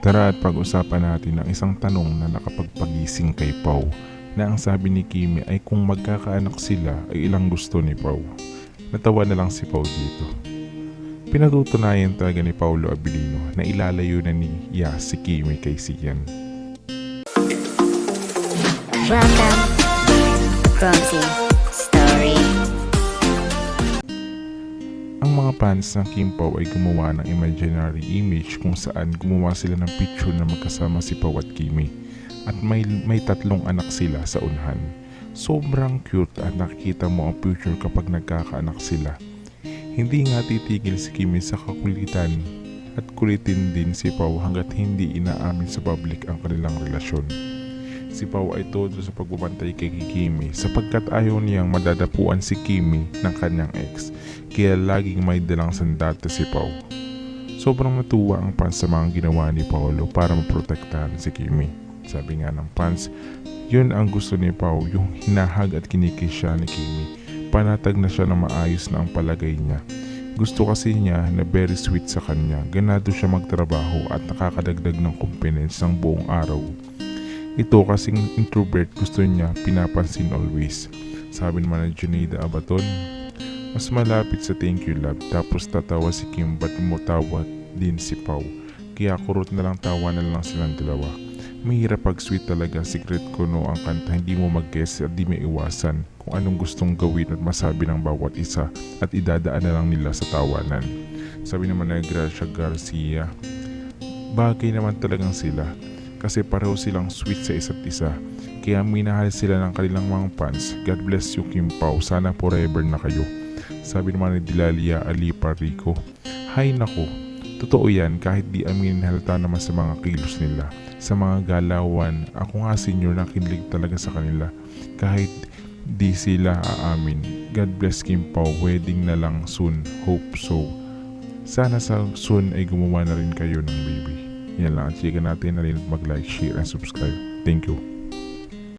Tara at pag-usapan natin ang isang tanong na nakapagpagising kay Pau na ang sabi ni Kimi ay kung magkakaanak sila ay ilang gusto ni Pau. Natawa na lang si Pau dito. Pinatutunayan talaga ni Paulo Abilino na ilalayo na ni Ya si Kimi kay Sian. Welcome, Grumpy fans ng Kim Pao ay gumawa ng imaginary image kung saan gumawa sila ng picture na magkasama si Pao at Kimi. At may, may tatlong anak sila sa unhan. Sobrang cute at nakikita mo ang future kapag nagkakaanak sila. Hindi nga titigil si Kimi sa kakulitan at kulitin din si Pao hanggat hindi inaamin sa public ang kanilang relasyon. Si Pao ay todo sa pagbabantay kay Kimi sapagkat ayaw niyang madadapuan si Kimi ng kanyang ex kaya laging may dalang sandata si Pau. Sobrang natuwa ang fans sa mga ginawa ni Paolo para maprotektahan si Kimi. Sabi nga ng fans, yun ang gusto ni Pau, yung hinahag at kinikis siya ni Kimi. Panatag na siya na maayos na ang palagay niya. Gusto kasi niya na very sweet sa kanya, ganado siya magtrabaho at nakakadagdag ng confidence ng buong araw. Ito kasing introvert gusto niya pinapansin always. Sabi naman ni Junaida Abaton, mas malapit sa thank you love tapos tatawa si Kim ba't mo tawa din si Pau. Kaya kurot na lang tawa na lang silang dalawa. Mahirap pag sweet talaga secret ko no ang kanta hindi mo mag-guess at di may iwasan kung anong gustong gawin at masabi ng bawat isa at idadaan na lang nila sa tawanan. Sabi naman na Gracia Garcia, bagay naman talagang sila kasi pareho silang sweet sa isa't isa. Kaya minahal sila ng kanilang mga fans. God bless you Kim Pao. Sana forever na kayo. Sabi naman ni Dilalia Alipa Rico, Hay nako, totoo yan kahit di aminin halata naman sa mga kilos nila. Sa mga galawan, ako nga senior na kinlig talaga sa kanila. Kahit di sila aamin. God bless Kim Pao, wedding na lang soon. Hope so. Sana sa soon ay gumawa na rin kayo ng baby. Yan lang, chika natin na rin mag-like, share, and subscribe. Thank you.